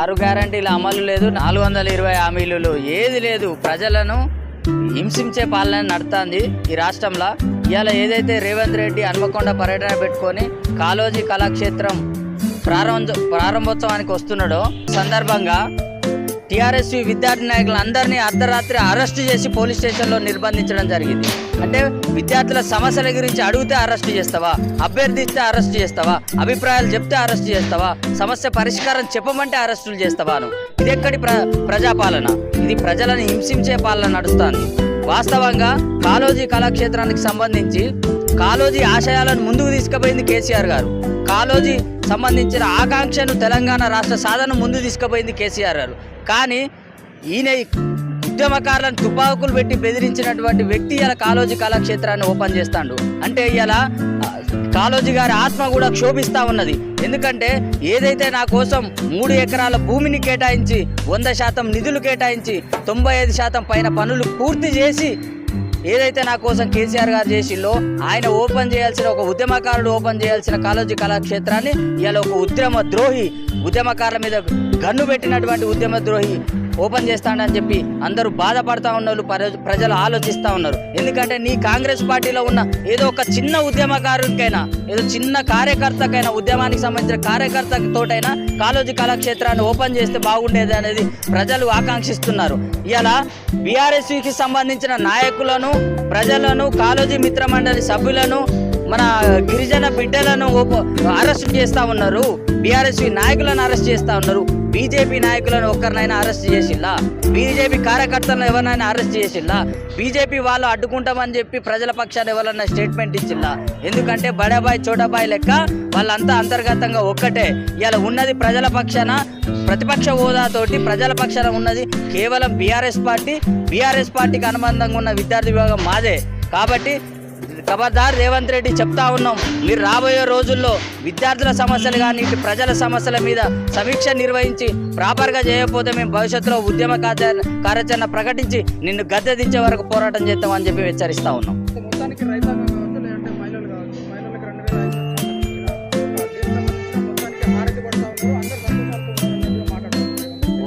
ఆరు గ్యారంటీల అమలు లేదు. నాలుగు వందల ఇరవై హామీలు. ఏది లేదు. ప్రజలను హింసించే పాలన నడుతుంది ఈ రాష్ట్రంలో. ఇవాళ ఏదైతే రేవంత్ రెడ్డి హన్మకొండ పర్యటన పెట్టుకొని కాలోజీ కళాక్షేత్రం ప్రారంభ ప్రారంభోత్సవానికి వస్తున్నాడో సందర్భంగా టీఆర్ఎస్ విద్యార్థి నాయకులు అందరినీ అర్ధరాత్రి అరెస్ట్ చేసి పోలీస్ స్టేషన్లో నిర్బంధించడం జరిగింది. అంటే విద్యార్థుల సమస్యల గురించి అడిగితే అరెస్ట్ చేస్తావా? అభ్యర్థిస్తే అరెస్ట్ చేస్తావా? అభిప్రాయాలు చెప్తే అరెస్ట్ చేస్తావా? సమస్య పరిష్కారం చెప్పమంటే అరెస్టులు చేస్తావాను ఇది ఎక్కడి ప్ర ప్రజాపాలన? ఇది ప్రజలను హింసించే పాలన నడుస్తుంది. వాస్తవంగా కాలోజీ కళాక్షేత్రానికి సంబంధించి కాలోజీ ఆశయాలను ముందుకు తీసుకుపోయింది కేసీఆర్ గారు. కాలోజీ సంబంధించిన ఆకాంక్షను తెలంగాణ రాష్ట్ర సాధన ముందు తీసుకుపోయింది కేసీఆర్ గారు. కానీ ఈయన ఉద్యమకారులను తుపాకులు పెట్టి బెదిరించినటువంటి వ్యక్తి ఇలా కాలోజీ కళాక్షేత్రాన్ని ఓపెన్ చేస్తాడు. అంటే ఇలా కాలోజీ గారి ఆత్మ కూడా క్షోభిస్తా ఉన్నది. ఎందుకంటే ఏదైతే నా కోసం మూడు ఎకరాల భూమిని కేటాయించి వంద శాతం నిధులు కేటాయించి తొంభై ఐదు శాతం పైన పనులు పూర్తి చేసి ఏదైతే నా కోసం కేసీఆర్ గారు చేసిందో ఆయన ఓపెన్ చేయాల్సిన ఒక ఉద్యమకారుడు ఓపెన్ చేయాల్సిన కాలేజీ కళాక్షేత్రాన్ని ఇవాళ ఒక ఉద్యమ ద్రోహి ఉద్యమకారుల మీద గన్ను పెట్టినటువంటి ఉద్యమ ద్రోహి ఓపెన్ చేస్తాడని చెప్పి అందరూ బాధపడతా ఉన్నారు ప్రజలు ఆలోచిస్తూ ఉన్నారు. ఎందుకంటే నీ కాంగ్రెస్ పార్టీలో ఉన్న ఏదో ఒక చిన్న ఉద్యమకారునికైనా ఏదో చిన్న కార్యకర్తకైనా ఉద్యమానికి సంబంధించిన కార్యకర్తతోటైనా కాలోజీ కళాక్షేత్రాన్ని ఓపెన్ చేస్తే బాగుండేది అనేది ప్రజలు ఆకాంక్షిస్తున్నారు. ఇలా బీఆర్ఎస్కి సంబంధించిన నాయకులను ప్రజలను కాలోజీ మిత్ర మండలి సభ్యులను మన గిరిజన బిడ్డలను అరెస్ట్ చేస్తా ఉన్నారు. బీఆర్ఎస్ నాయకులను అరెస్ట్ చేస్తా ఉన్నారు. బీజేపీ నాయకులను ఒక్కరినైనా అరెస్ట్ చేసిల్లా? బీజేపీ కార్యకర్తలను ఎవరినైనా అరెస్ట్ చేసిల్లా? బీజేపీ వాళ్ళు అడ్డుకుంటామని చెప్పి ప్రజల పక్షాన్ని ఎవరన్నా స్టేట్మెంట్ ఇచ్చిల్లా? ఎందుకంటే బడాబాయ్ చోటాబాయ్ లెక్క వాళ్ళంతా అంతర్గతంగా ఒక్కటే. ఇలా ఉన్నది ప్రజల పక్షాన ప్రతిపక్ష హోదాతోటి ప్రజల పక్షాన ఉన్నది కేవలం బీఆర్ఎస్ పార్టీ. బీఆర్ఎస్ పార్టీకి అనుబంధంగా ఉన్న విద్యార్థి విభాగం మాదే. కాబట్టి ఖబర్దార్ రేవంత్ రెడ్డి చెప్తా ఉన్నాం. మీరు రాబోయే రోజుల్లో విద్యార్థుల సమస్యలు కానీ ప్రజల సమస్యల మీద సమీక్ష నిర్వహించి ప్రాపర్గా చేయకపోతే మేము భవిష్యత్తులో ఉద్యమ కార్య- కార్యాచరణ ప్రకటించి నిన్ను గద్దె దించే వరకు పోరాటం చేస్తామని చెప్పి హెచ్చరిస్తా ఉన్నాం.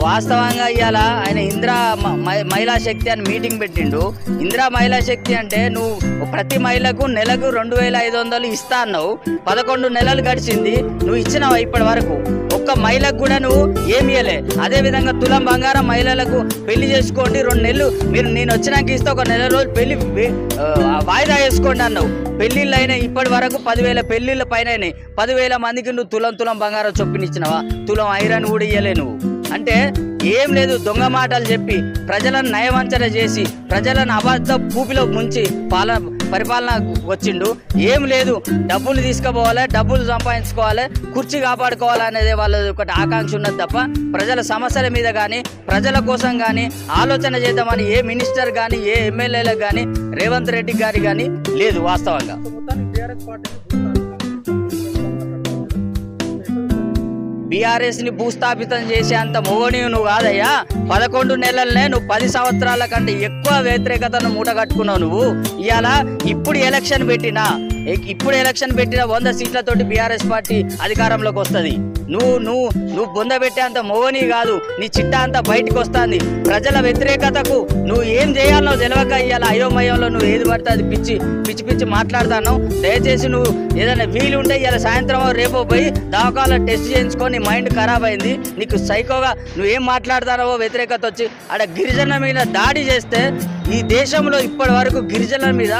వాస్తవంగా ఇవాళ ఆయన ఇందిరా మహిళా శక్తి అని మీటింగ్ పెట్టిండు. ఇందిరా మహిళా శక్తి అంటే నువ్వు ప్రతి మహిళకు నెలకు రెండు వేల ఐదు వందలు ఇస్తా అన్నావు. పదకొండు నెలలు గడిచింది. నువ్వు ఇచ్చినావా ఇప్పటి వరకు? ఒక్క మహిళకు కూడా నువ్వు ఏమి ఇవ్వలే అదే విధంగా తులం బంగారం మహిళలకు పెళ్ళి చేసుకోండి. రెండు నెలలు మీరు నేను వచ్చినాక ఇస్తే ఒక నెల రోజులు పెళ్ళి వాయిదా వేసుకోండి అన్నావు. పెళ్ళిళ్ళు అయినా ఇప్పటి వరకు పదివేల పెళ్ళిళ్ళ పైన అయినాయి. పదివేల మందికి నువ్వు తులం తులం బంగారం చొప్పినిచ్చినావా తులం ఐరన్ కూడా ఇయ్యలే నువ్వు. అంటే ఏం లేదు దొంగ మాటలు చెప్పి ప్రజలను నయవంచన చేసి ప్రజలను అబద్ధ కూపిలో ముంచి పాలన పరిపాలన వచ్చిండు. ఏం లేదు డబ్బులు తీసుకుపోవాలి డబ్బులు సంపాదించుకోవాలి కుర్చీ కాపాడుకోవాలి అనేది వాళ్ళ ఒకటి ఆకాంక్ష ఉన్నది తప్ప ప్రజల సమస్యల మీద కానీ ప్రజల కోసం కానీ ఆలోచన చేద్దామని ఏ మినిస్టర్ కానీ ఏ ఎమ్మెల్యేలకు కానీ రేవంత్ రెడ్డి గారి కానీ లేదు వాస్తవంగా. సో బీఆర్ఎస్ని భూస్థాపితం చేసే అంత మొగని నువ్వు కాదయ్యా? పదకొండు నెలలనే నువ్వు పది సంవత్సరాల కంటే ఎక్కువ వ్యతిరేకతను మూట కట్టుకున్నావు నువ్వు. ఇవాళ ఇప్పుడు ఎలక్షన్ పెట్టినా ఇప్పుడు ఎలక్షన్ పెట్టిన వంద సీట్లతోటి బీఆర్ఎస్ పార్టీ అధికారంలోకి వస్తుంది. నువ్వు నువ్వు నువ్వు బొందబెట్టే అంత మొగని కాదు. నీ చిట్టా అంతా బయటకు వస్తుంది. ప్రజల వ్యతిరేకతకు నువ్వు ఏం చేయాలో తెలియక ఇవాళ అయోమయంలో నువ్వు ఏది పడుతుంది పిచ్చి పిచ్చి పిచ్చి మాట్లాడుతున్నావు. దయచేసి నువ్వు ఏదైనా వీలు ఉంటే ఇలా సాయంత్రం రేపో పోయి దవాఖాన టెస్ట్ చేయించుకొని మైండ్ ఖరాబ్ అయింది. నీకు సైకోగా నువ్వేం మాట్లాడతానవో వ్యతిరేకత వచ్చి ఆడ గిరిజన మీద దాడి చేస్తే ఈ దేశంలో ఇప్పటి వరకు గిరిజనుల మీద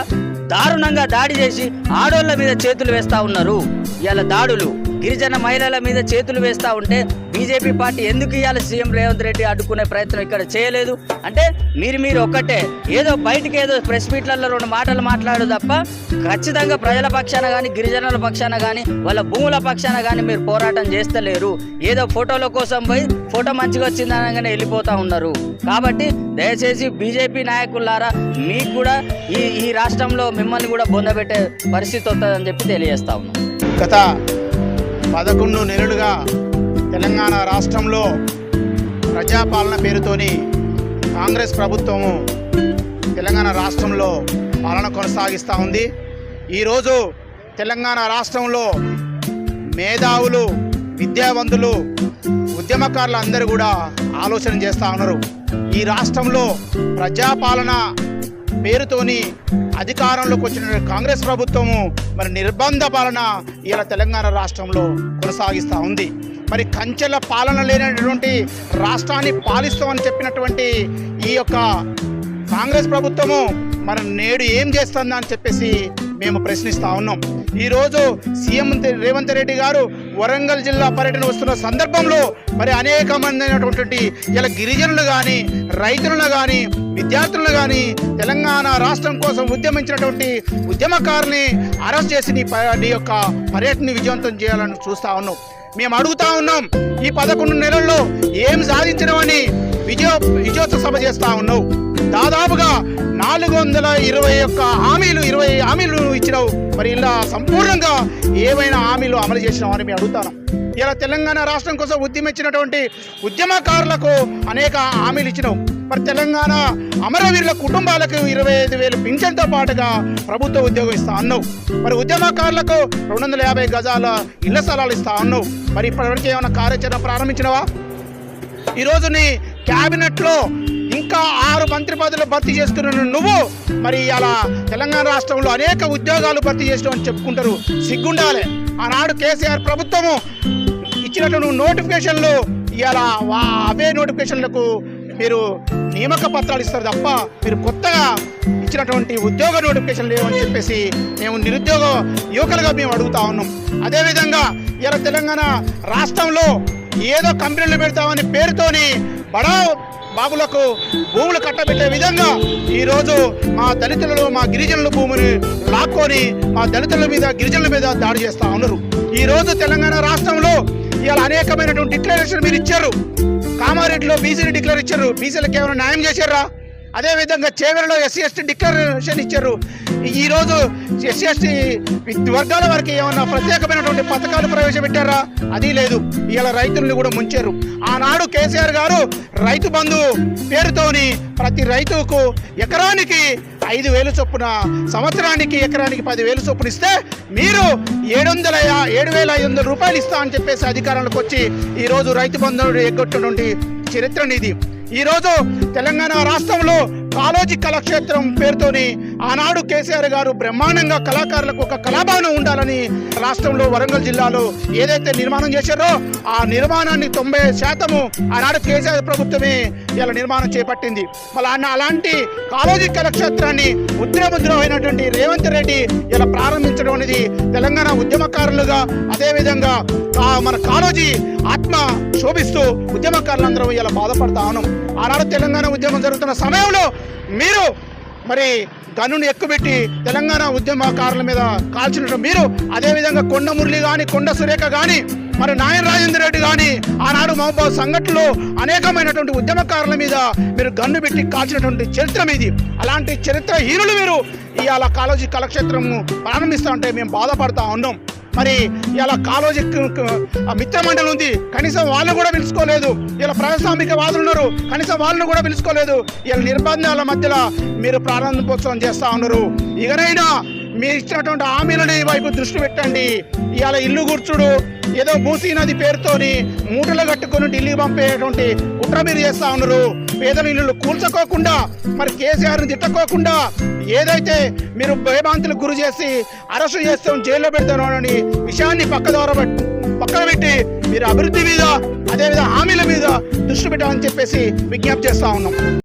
దారుణంగా దాడి చేసి ఆడోళ్ళ మీద చేతులు వేస్తా ఉన్నారు. ఇలా దాడులు. గిరిజన మహిళల మీద చేతులు వేస్తా ఉంటే బీజేపీ పార్టీ ఎందుకు ఇవ్వాలి సీఎం రేవంత్ రెడ్డి అడ్డుకునే ప్రయత్నం ఇక్కడ చేయలేదు. అంటే మీరు మీరు ఒక్కటే. ఏదో బయటికి ఏదో ప్రెస్ మీట్లలో రెండు మాటలు మాట్లాడు తప్ప ఖచ్చితంగా ప్రజల పక్షాన కానీ గిరిజనుల పక్షాన కానీ వాళ్ళ భూముల పక్షాన కానీ మీరు పోరాటం చేస్తలేరు. ఏదో ఫోటోల కోసం పోయి ఫోటో మంచిగా వచ్చింది అనగానే వెళ్ళిపోతా ఉన్నారు. కాబట్టి దయచేసి బీజేపీ నాయకులారా మీకు కూడా ఈ ఈ రాష్ట్రంలో మిమ్మల్ని కూడా బొందబెట్టే పరిస్థితి వస్తుందని చెప్పి తెలియజేస్తా ఉన్నాం. గత పదకొండు నెలలుగా తెలంగాణ రాష్ట్రంలో ప్రజాపాలన పేరుతోని కాంగ్రెస్ ప్రభుత్వము తెలంగాణ రాష్ట్రంలో పాలన కొనసాగిస్తూ ఉంది. ఈరోజు తెలంగాణ రాష్ట్రంలో మేధావులు విద్యావంతులు ఉద్యమకారులు అందరూ కూడా ఆలోచన చేస్తూ ఉన్నారు. ఈ రాష్ట్రంలో ప్రజాపాలన పేరుతోని అధికారంలోకి వచ్చిన కాంగ్రెస్ ప్రభుత్వము మరి నిర్బంధ పాలన ఇలా తెలంగాణ రాష్ట్రంలో కొనసాగిస్తూ ఉంది. మరి కంచెల పాలన లేనటువంటి రాష్ట్రాన్ని పాలిస్తామని చెప్పినటువంటి ఈ యొక్క కాంగ్రెస్ ప్రభుత్వము మరి నేడు ఏం చేస్తుందా అని చెప్పేసి మేము ప్రశ్నిస్తూ ఉన్నాం. ఈరోజు సీఎం రేవంత్ రెడ్డి గారు వరంగల్ జిల్లా పర్యటన వస్తున్న సందర్భంలో మరి అనేక మంది అయినటువంటి ఇలా గిరిజనులు కానీ రైతులను కానీ విద్యార్థులను కానీ తెలంగాణ రాష్ట్రం కోసం ఉద్యమించినటువంటి ఉద్యమకారుని అరెస్ట్ చేసి నీ నీ యొక్క పర్యటన విజయవంతం చేయాలని చూస్తూ ఉన్నాం. మేము అడుగుతా ఉన్నాం ఈ పదకొండు నెలల్లో ఏం సాధించినవని విజయ విజయోత్సవ సభ చేస్తా ఉన్నావు. దాదాపుగా నాలుగు వందల ఇరవై ఒక్క హామీలు ఇరవై హామీలు ఇచ్చినావు. మరి ఇలా సంపూర్ణంగా ఏవైనా హామీలు అమలు చేసినావు అని మేము అడుగుతాను. ఇలా తెలంగాణ రాష్ట్రం కోసం ఉద్యమించినటువంటి ఉద్యమకారులకు అనేక హామీలు ఇచ్చినావు. మరి తెలంగాణ అమరవీరుల కుటుంబాలకు ఇరవై ఐదు వేలు పింఛన్తో పాటుగా ప్రభుత్వ ఉద్యోగం ఇస్తా అన్నావు. మరి ఉద్యమకారులకు రెండు వందల యాభై గజాల ఇళ్ళ స్థలాలు ఇస్తా అన్నావు. మరి ఇప్పటివరకు ఏమైనా కార్యాచరణ ప్రారంభించినవా? ఈరోజు నీ క్యాబినెట్లో ఇంకా ఆరు మంత్రి పదవులు భర్తీ చేసుకున్న నువ్వు మరి అలా తెలంగాణ రాష్ట్రంలో అనేక ఉద్యోగాలు భర్తీ చేసినావు అని చెప్పుకుంటారు. సిగ్గుండాలి. ఆనాడు కేసీఆర్ ప్రభుత్వము ఇచ్చినటువంటి నోటిఫికేషన్లు ఇలా వా- అవే నోటిఫికేషన్లకు మీరు నియామక పత్రాలు ఇస్తారు తప్ప మీరు కొత్తగా ఇచ్చినటువంటి ఉద్యోగ నోటిఫికేషన్ లేవని చెప్పేసి మేము నిరుద్యోగ యువకులుగా మేము అడుగుతా ఉన్నాం. అదేవిధంగా ఇలా తెలంగాణ రాష్ట్రంలో ఏదో కంపెనీలు పెడతామని పేరుతోని బడా బాబులకు భూములు కట్టబెట్టే విధంగా ఈరోజు మా దళితులలో మా గిరిజనుల భూమిని లాక్కొని మా దళితుల మీద గిరిజనుల మీద దాడి చేస్తా ఉన్నారు. ఈరోజు తెలంగాణ రాష్ట్రంలో ఇవాళ అనేకమైనటువంటి డిక్లరేషన్ మీరు ఇచ్చారు. కామారెడ్డిలో బీసీని డిక్లేర్ ఇచ్చారు. బీసీలకు ఏమైనా న్యాయం చేశారా? అదేవిధంగా చేవెరలో ఎస్సీ ఎస్టీ డిక్లరేషన్ ఇచ్చారు. ఈరోజు ఎస్సీ ఎస్టీ వర్గాల వారికి ఏమన్నా ప్రత్యేకమైనటువంటి పథకాలు ప్రవేశపెట్టారా? అది లేదు. ఇవాళ రైతులను కూడా ముంచారు. ఆనాడు కేసీఆర్ గారు రైతు బంధు పేరుతోని ప్రతి రైతుకు ఎకరానికి ఐదు వేలు చొప్పున సంవత్సరానికి ఎకరానికి పది వేలు చొప్పున ఇస్తే మీరు ఏడు వందల ఏడు వేల ఐదు వందల రూపాయలు ఇస్తా అని చెప్పేసి అధికారంలోకి వచ్చి ఈరోజు రైతు బంధువులు ఎగ్గొట్టినటువంటి చరిత్రనిది ఈరోజు తెలంగాణ రాష్ట్రంలో కాలోజీ కళాక్షేత్రం పేరుతోని ఆనాడు కేసీఆర్ గారు బ్రహ్మాండంగా కళాకారులకు ఒక కళాభవనం ఉండాలని రాష్ట్రంలో వరంగల్ జిల్లాలో ఏదైతే నిర్మాణం చేశారో ఆ నిర్మాణాన్ని తొంభై శాతము ఆనాడు కేసీఆర్ ప్రభుత్వమే ఇలా నిర్మాణం చేపట్టింది. మళ్ళీ అలాంటి కాలేజీ కళాక్షేత్రాన్ని ముద్రముద్రమైనటువంటి రేవంత్ రెడ్డి ఇలా ప్రారంభించడం అనేది తెలంగాణ ఉద్యమకారులుగా అదేవిధంగా ఆ మన కాలోజీ ఆత్మ శోభిస్తూ ఉద్యమకారులందరూ ఇలా బాధపడతా ఉన్నాం. ఆనాడు తెలంగాణ ఉద్యమం జరుగుతున్న సమయంలో మీరు మరి గనుని ఎక్కుబెట్టి తెలంగాణ ఉద్యమకారుల మీద కాల్చినట్టు. మీరు అదేవిధంగా కొండ మురళి కానీ కొండ సురేఖ కానీ మరి నాయన రాజేంద్ర రెడ్డి కానీ ఆనాడు మహబాద్ సంఘటనలో అనేకమైనటువంటి ఉద్యమకారుల మీద మీరు గన్ను పెట్టి కాల్చినటువంటి చరిత్ర మీది. అలాంటి చరిత్ర హీరులు మీరు. ఇవాళ కాలేజీ కళాక్షేత్రం ప్రారంభిస్తా ఉంటే మేము బాధపడతా ఉన్నాం. మరి ఇలా కాలోజీ ఆ మిత్ర మండలి ఉంది. కనీసం వాళ్ళని కూడా పిలుచుకోలేదు. ఇలా ప్రజాస్వామిక వాదులు ఉన్నారు. కనీసం వాళ్ళని కూడా పిలుచుకోలేదు. ఇలా నిర్బంధాల మధ్యలో మీరు ప్రారంభోత్సవం చేస్తా ఉన్నారు. ఇకనైనా మీరు ఇచ్చినటువంటి హామీలని వైపు దృష్టి పెట్టండి. ఇవాళ ఇల్లు కూర్చుడు ఏదో మూసీ నది పేరుతోని మూటలు కట్టుకుని ఢిల్లీ పంపేటువంటి కుట్ర మీరు చేస్తా ఉన్నారు. పేదల ఇల్లు కూల్చుకోకుండా మరి కేసీఆర్ని తిట్టుకోకుండా ఏదైతే మీరు భయభాంతులకు గురి చేసి అరెస్టు చేస్తాం జైల్లో పెడతాను అని విషయాన్ని పక్క పక్కన పెట్టి మీరు అభివృద్ధి మీద అదేవిధంగా హామీల మీద దృష్టి పెట్టాలని చెప్పేసి విజ్ఞప్తి చేస్తా ఉన్నాం.